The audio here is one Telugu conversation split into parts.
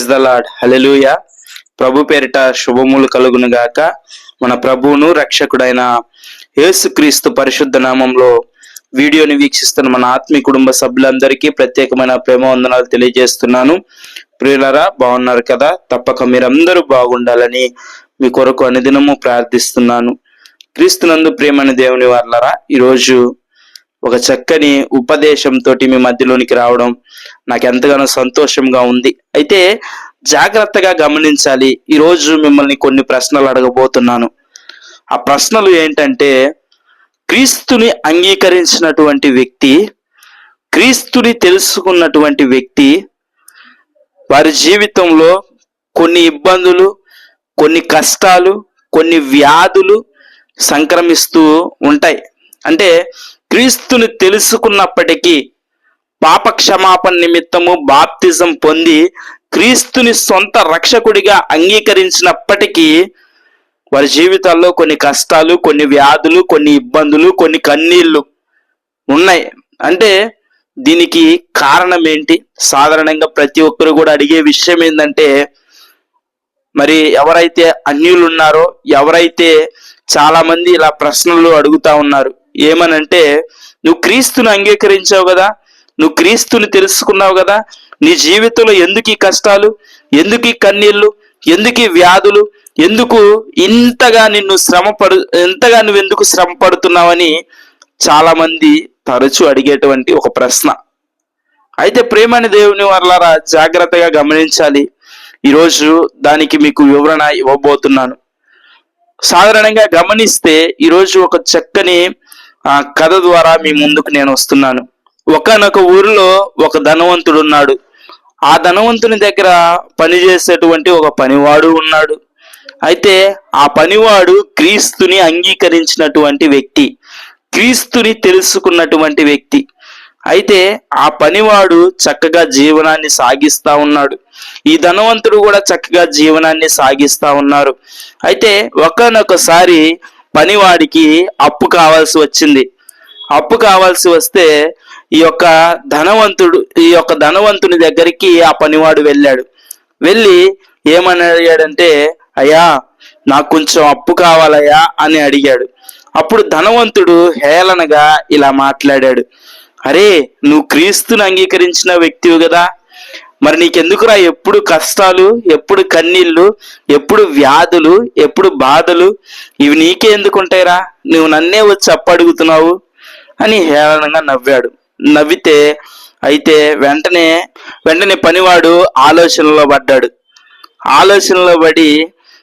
ప్రైజ్ ద లాడ్ హలెలూయ ప్రభు పేరిట శుభములు కలుగును గాక. మన ప్రభువును రక్షకుడైన యేసుక్రీస్తు పరిశుద్ధ నామంలో వీడియోని వీక్షిస్తున్న మన ఆత్మీయ కుటుంబ సభ్యులందరికీ ప్రత్యేకమైన ప్రేమ వందనాలు తెలియజేస్తున్నాను. ప్రియులరా బాగున్నారు కదా? తప్పక మీరందరూ బాగుండాలని మీ కొరకు అనుదినము ప్రార్థిస్తున్నాను. క్రీస్తునందు ప్రేమని దేవుని వాళ్ళరా ఈరోజు ఒక చక్కని ఉపదేశంతో మీ మధ్యలోనికి రావడం నాకు ఎంతగానో సంతోషంగా ఉంది. అయితే జాగ్రత్తగా గమనించాలి. ఈరోజు మిమ్మల్ని కొన్ని ప్రశ్నలు అడగబోతున్నాను. ఆ ప్రశ్నలు ఏంటంటే క్రీస్తుని అంగీకరించినటువంటి వ్యక్తి క్రీస్తుని తెలుసుకున్నటువంటి వ్యక్తి వారి జీవితంలో కొన్ని ఇబ్బందులు కొన్ని కష్టాలు కొన్ని వ్యాధులు సంక్రమిస్తూ ఉంటాయి. అంటే క్రీస్తుని తెలుసుకున్నప్పటికీ పాప క్షమాపణ నిమిత్తము బాప్తిజం పొంది క్రీస్తుని సొంత రక్షకుడిగా అంగీకరించినప్పటికీ వారి జీవితాల్లో కొన్ని కష్టాలు కొన్ని వ్యాధులు కొన్ని ఇబ్బందులు కొన్ని కన్నీళ్ళు ఉన్నాయి. అంటే దీనికి కారణం ఏంటి? సాధారణంగా ప్రతి ఒక్కరు కూడా అడిగే విషయం ఏంటంటే మరి ఎవరైతే అన్యులు ఉన్నారో ఎవరైతే చాలా మంది ఇలా ప్రశ్నలు అడుగుతా ఉన్నారు ఏమనంటే నువ్వు క్రీస్తుని అంగీకరించావు కదా? నువ్వు క్రీస్తుని తెలుసుకున్నావు కదా? నీ జీవితంలో ఎందుకు ఈ కష్టాలు? ఎందుకు ఈ కన్నీళ్ళు ఎందుకు ఈ వ్యాధులు? ఎందుకు ఇంతగా నిన్ను శ్రమ పడు ఎంతగా నువ్వు ఎందుకు శ్రమ పడుతున్నావని చాలా మంది తరచూ అడిగేటువంటి ఒక ప్రశ్న. అయితే ప్రేమని దేవుని వల్లారా జాగ్రత్తగా గమనించాలి. ఈరోజు దానికి మీకు వివరణ ఇవ్వబోతున్నాను. సాధారణంగా గమనిస్తే ఈరోజు ఒక చక్కని కథ ద్వారా మీ ముందుకు నేను వస్తున్నాను. ఒకనొక ఊరిలో ఒక ధనవంతుడు ఉన్నాడు ఆ ధనవంతుని దగ్గర పనిచేసేటువంటి ఒక పనివాడు ఉన్నాడు. అయితే ఆ పనివాడు క్రీస్తుని అంగీకరించినటువంటి వ్యక్తి క్రీస్తుని తెలుసుకున్నటువంటి వ్యక్తి. అయితే ఆ పనివాడు చక్కగా జీవనాన్ని సాగిస్తా ఉన్నాడు. ఈ ధనవంతుడు కూడా చక్కగా జీవనాన్ని సాగిస్తా ఉన్నారు. అయితే ఒకనొకసారి పనివాడికి అప్పు కావాల్సి వచ్చింది. అప్పు కావాల్సి వస్తే ఈ యొక్క ధనవంతుడు ఈ యొక్క ధనవంతుని దగ్గరికి ఆ పనివాడు వెళ్ళాడు. వెళ్ళి ఏమని అడిగాడంటే అయ్యా నాకు కొంచెం అప్పు కావాలయ్యా అని అడిగాడు. అప్పుడు ధనవంతుడు హేళనగా ఇలా మాట్లాడాడు. అరే నువ్వు క్రీస్తుని అంగీకరించిన వ్యక్తివి కదా. మరి నీకెందుకురా ఎప్పుడు కష్టాలు ఎప్పుడు కన్నీళ్ళు ఎప్పుడు వ్యాధులు ఎప్పుడు బాధలు? ఇవి నీకే ఎందుకు ఉంటాయిరా నువ్వు నన్నే వచ్చి అప్పడుగుతున్నావు. అని హేళనంగా నవ్వాడు. నవ్వితే అయితే వెంటనే వెంటనే పనివాడు ఆలోచనలో పడ్డాడు. ఆలోచనలో పడి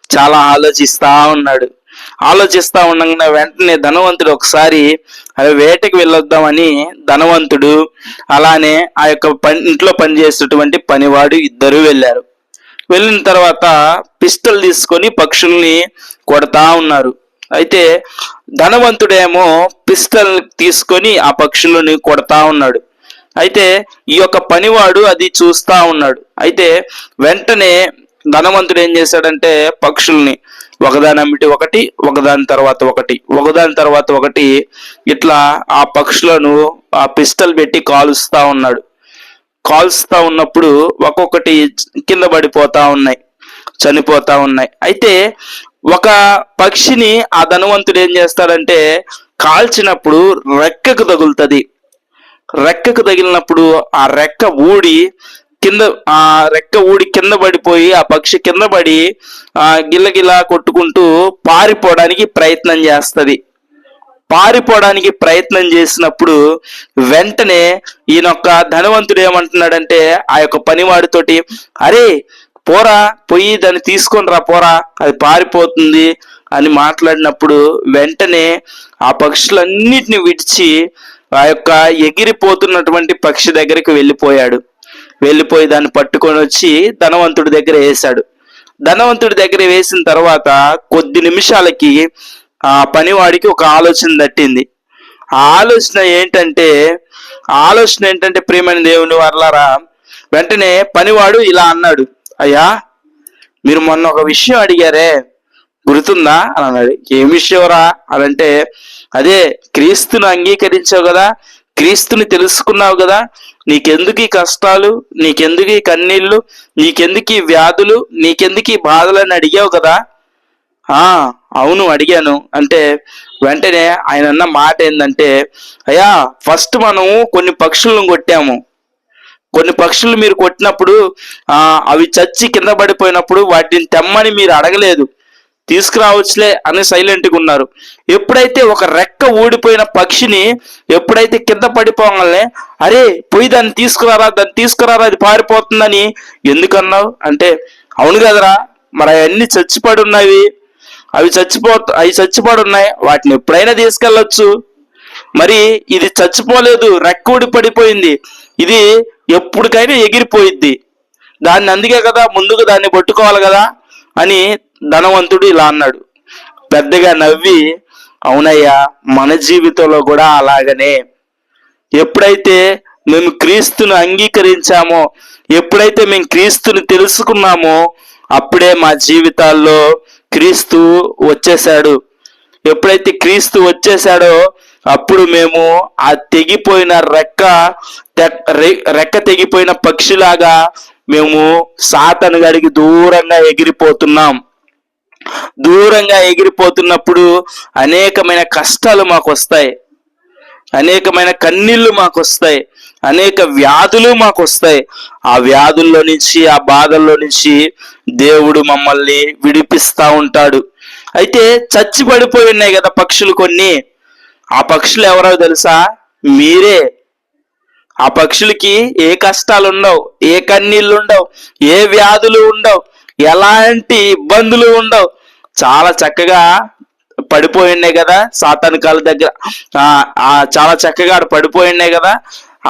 చాలా ఆలోచిస్తా ఉన్నాడు. ఆలోచిస్తా ఉండగానే వెంటనే ధనవంతుడు ఒకసారి వేటకి వెళ్ళొద్దామని ధనవంతుడు అలానే ఆ యొక్క పని ఇంట్లో పనిచేసేటువంటి పనివాడు ఇద్దరు వెళ్ళారు. వెళ్ళిన తర్వాత పిస్టల్ తీసుకొని పక్షుల్ని కొడతా ఉన్నారు. అయితే ధనవంతుడేమో పిస్టల్ తీసుకొని ఆ పక్షులని కొడతా ఉన్నాడు. అయితే ఈ యొక్క పనివాడు అది చూస్తా ఉన్నాడు. అయితే వెంటనే ధనవంతుడు ఏం చేశాడంటే పక్షుల్ని ఒకదాని అమ్మిటి ఒకటి ఒకదాని తర్వాత ఒకటి ఒకదాని తర్వాత ఒకటి ఇట్లా ఆ పక్షులను ఆ పిస్టల్ పెట్టి కాలుస్తా ఉన్నాడు. కాల్స్తా ఉన్నప్పుడు ఒక్కొక్కటి కింద పడిపోతా ఉన్నాయి చనిపోతా ఉన్నాయి. అయితే ఒక పక్షిని ఆ ధనవంతుడు ఏం చేస్తాడంటే కాల్చినప్పుడు రెక్కకు తగులుతుంది. రెక్కకు తగిలినప్పుడు ఆ రెక్క ఊడి కింద ఆ రెక్క ఊడి కింద పడిపోయి ఆ పక్షి కింద పడి ఆ గిల్లగిలా కొట్టుకుంటూ పారిపోవడానికి ప్రయత్నం చేస్తుంది. పారిపోవడానికి ప్రయత్నం చేసినప్పుడు వెంటనే ఈయనొక్క ధనవంతుడు ఏమంటున్నాడంటే ఆ యొక్క పనివాడితోటి అరే పోరా పోయి దాన్ని తీసుకొని రా పోరా అది పారిపోతుంది అని మాట్లాడినప్పుడు వెంటనే ఆ పక్షులన్నిటిని విడిచి ఆ యొక్క ఎగిరిపోతున్నటువంటి పక్షి దగ్గరికి వెళ్ళిపోయాడు. వెళ్ళిపోయి దాన్ని పట్టుకొని వచ్చి ధనవంతుడి దగ్గర వేశాడు. ధనవంతుడి దగ్గర వేసిన తర్వాత కొద్ది నిమిషాలకి ఆ పనివాడికి ఒక ఆలోచన దట్టింది. ఆ ఆలోచన ఏంటంటే ఆలోచన ఏంటంటే ప్రేమని దేవుని వర్లారా వెంటనే పనివాడు ఇలా అన్నాడు. అయ్యా మీరు మొన్న ఒక విషయం అడిగారే గుర్తుందా? అని అన్నాడు. ఏం విషయంరా అని అంటే అదే క్రీస్తును అంగీకరించావు కదా క్రీస్తుని తెలుసుకున్నావు కదా నీకెందుకు ఈ కష్టాలు నీకెందుకు ఈ కన్నీళ్ళు నీకెందుకు ఈ వ్యాధులు నీకెందుకు ఈ బాధలు అని అడిగావు కదా? ఆ అవును అడిగాను. అంటే వెంటనే ఆయన అన్న మాట ఏంటంటే అయ్యా ఫస్ట్ మనము కొన్ని పక్షులను కొట్టాము. కొన్ని పక్షులు మీరు కొట్టినప్పుడు అవి చచ్చి కింద పడిపోయినప్పుడు వాటిని తెమ్మని మీరు అడగలేదు. తీసుకురావచ్చులే అని సైలెంట్గా ఉన్నారు. ఎప్పుడైతే ఒక రెక్క ఊడిపోయిన పక్షిని ఎప్పుడైతే కింద పడిపోగానే అరే పోయి దాన్ని తీసుకురారా దాన్ని తీసుకురారా అది పారిపోతుందని ఎందుకన్నావు? అంటే అవును కదరా మరి అవన్నీ చచ్చిపడి ఉన్నవి అవి చచ్చిపో అవి చచ్చిపడి ఉన్నాయి వాటిని ఎప్పుడైనా తీసుకెళ్ళొచ్చు. మరి ఇది చచ్చిపోలేదు రెక్క ఊడి పడిపోయింది. ఇది ఎప్పటికైనా ఎగిరిపోయిద్ది. దాన్ని అందుకే కదా ముందుకు దాన్ని పట్టుకోవాలి కదా అని ధనవంతుడు ఇలా అన్నాడు. పెద్దగా నవ్వి అవునయ్యా మన జీవితంలో కూడా అలాగనే. ఎప్పుడైతే మేము క్రీస్తును అంగీకరించామో ఎప్పుడైతే మేము క్రీస్తుని తెలుసుకున్నామో అప్పుడే మా జీవితాల్లో క్రీస్తు వచ్చేసాడు ఎప్పుడైతే క్రీస్తు వచ్చేసాడో అప్పుడు మేము ఆ తెగిపోయిన రెక్క రె- రెక్క తెగిపోయిన పక్షిలాగా మేము సాతను గడికి దూరంగా ఎగిరిపోతున్నాం. దూరంగా ఎగిరిపోతున్నప్పుడు అనేకమైన కష్టాలు మాకు వస్తాయి అనేకమైన కన్నీళ్ళు మాకు వస్తాయి అనేక వ్యాధులు మాకు వస్తాయి ఆ వ్యాధుల్లో నుంచి ఆ బాధల్లో నుంచి దేవుడు మమ్మల్ని విడిపిస్తా ఉంటాడు. అయితే చచ్చి పడిపోయి ఉన్నాయి కదా పక్షులు కొన్ని. ఆ పక్షులు ఎవరో తెలుసా? మీరే. ఆ పక్షులకి ఏ కష్టాలు ఉండవు ఏ కన్నీళ్ళు ఉండవు ఏ వ్యాధులు ఉండవు ఎలాంటి ఇబ్బందులు ఉండవు. చాలా చక్కగా పడిపోయిండే కదా సాతాను కాళ్ళ దగ్గర. చాలా చక్కగా ఆడ పడిపోయిండే కదా.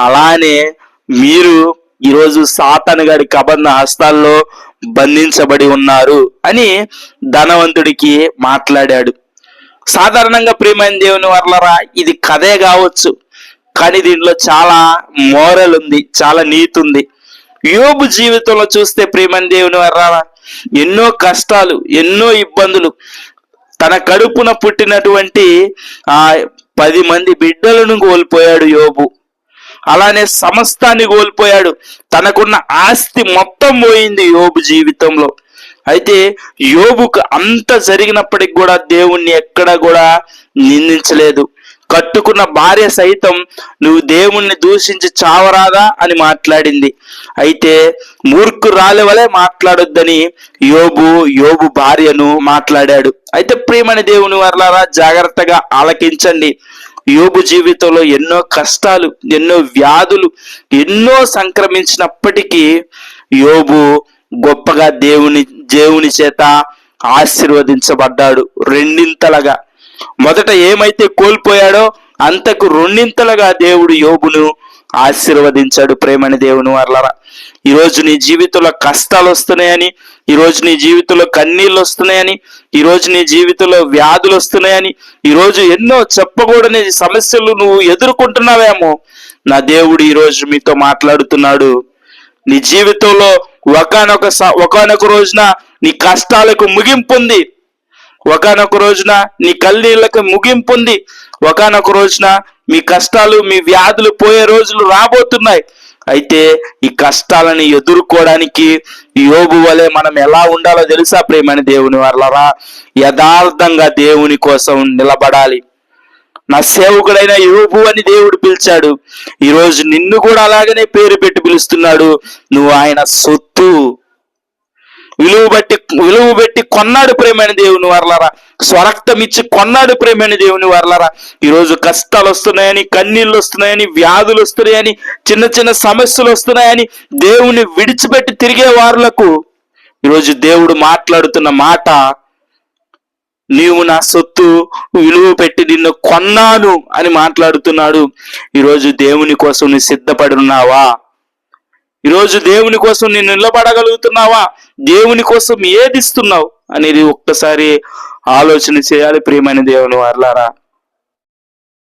అలానే మీరు ఈరోజు సాతాను గారి కబంధ హస్తాల్లో బంధించబడి ఉన్నారు అని ధనవంతుడికి మాట్లాడాడు. సాధారణంగా ప్రియమైన దేవుని వర్లరా ఇది కథే కావచ్చు కానీ దీంట్లో చాలా మోరల్ ఉంది చాలా నీతి ఉంది. యోబు జీవితంలో చూస్తే ప్రియమైన దేవుని వర్లరా ఎన్నో కష్టాలు ఎన్నో ఇబ్బందులు తన కడుపున పుట్టినటువంటి ఆ పది మంది బిడ్డలను కోల్పోయాడు యోబు. అలానే సమస్తాన్ని కోల్పోయాడు. తనకున్న ఆస్తి మొత్తం పోయింది యోబు జీవితంలో. అయితే యోబుకు అంత జరిగినప్పటికి కూడా దేవుణ్ణి ఎక్కడ కూడా నిందించలేదు. కట్టుకున్న భార్య సైతం నువ్వు దేవుణ్ణి దూషించి చావరాదా అని మాట్లాడింది. అయితే మూర్ఖు వలె మాట్లాడొద్దని యోబు యోబు భార్యను మాట్లాడాడు. అయితే ప్రియమని దేవుని వర్లారా జాగ్రత్తగా ఆలకించండి. యోబు జీవితంలో ఎన్నో కష్టాలు ఎన్నో వ్యాధులు ఎన్నో సంక్రమించినప్పటికీ యోబు గొప్పగా దేవుని దేవుని చేత ఆశీర్వదించబడ్డాడు రెండింతలుగా. మొదట ఏమైతే కోల్పోయాడో అంతకు రెండింతలుగా దేవుడు యోగును ఆశీర్వదించాడు. ప్రేమని దేవుని వర్లరా ఈరోజు నీ జీవితంలో కష్టాలు వస్తున్నాయని ఈరోజు నీ జీవితంలో కన్నీళ్ళు వస్తున్నాయని ఈరోజు నీ జీవితంలో వ్యాధులు వస్తున్నాయని ఈరోజు ఎన్నో చెప్పకూడని సమస్యలు నువ్వు ఎదుర్కొంటున్నావేమో నా దేవుడు ఈరోజు మీతో మాట్లాడుతున్నాడు. నీ జీవితంలో ఒకనొక ఒకనొక రోజున నీ కష్టాలకు ముగింపు ఉంది. ఒకనొక రోజున నీ కన్నీళ్ళకు ముగింపు ఉంది. ఒకనొక రోజున మీ కష్టాలు మీ వ్యాధులు పోయే రోజులు రాబోతున్నాయి. అయితే ఈ కష్టాలని ఎదుర్కోవడానికి యోబు వలె మనం ఎలా ఉండాలో తెలుసా ప్రేమని దేవుని వల్లరా యథార్థంగా దేవుని కోసం నిలబడాలి. నా సేవకుడైన యోబు అని దేవుడు పిలిచాడు. ఈరోజు నిన్ను కూడా అలాగనే పేరు పెట్టి పిలుస్తున్నాడు. నువ్వు ఆయన సొత్తు. విలువ బట్టి విలువ పెట్టి కొన్నాడు ప్రేమైన దేవుని వర్లరా. స్వరక్తం ఇచ్చి కొన్నాడు ప్రేమైన దేవుని వర్లరా. ఈరోజు కష్టాలు వస్తున్నాయని కన్నీళ్ళు వస్తున్నాయని వ్యాధులు వస్తున్నాయని చిన్న చిన్న సమస్యలు వస్తున్నాయని దేవుని విడిచిపెట్టి తిరిగే వారులకు ఈరోజు దేవుడు మాట్లాడుతున్న మాట నీవు నా సొత్తు విలువ పెట్టి నిన్ను కొన్నాను అని మాట్లాడుతున్నాడు. ఈరోజు దేవుని కోసం నువ్వు సిద్ధపడి ఉన్నావా ఈరోజు దేవుని కోసం నేను నిలబడగలుగుతున్నావా? దేవుని కోసం ఏది ఇస్తున్నావు? అనేది ఒక్కసారి ఆలోచన చేయాలి ప్రియమైన దేవుని వర్లారా.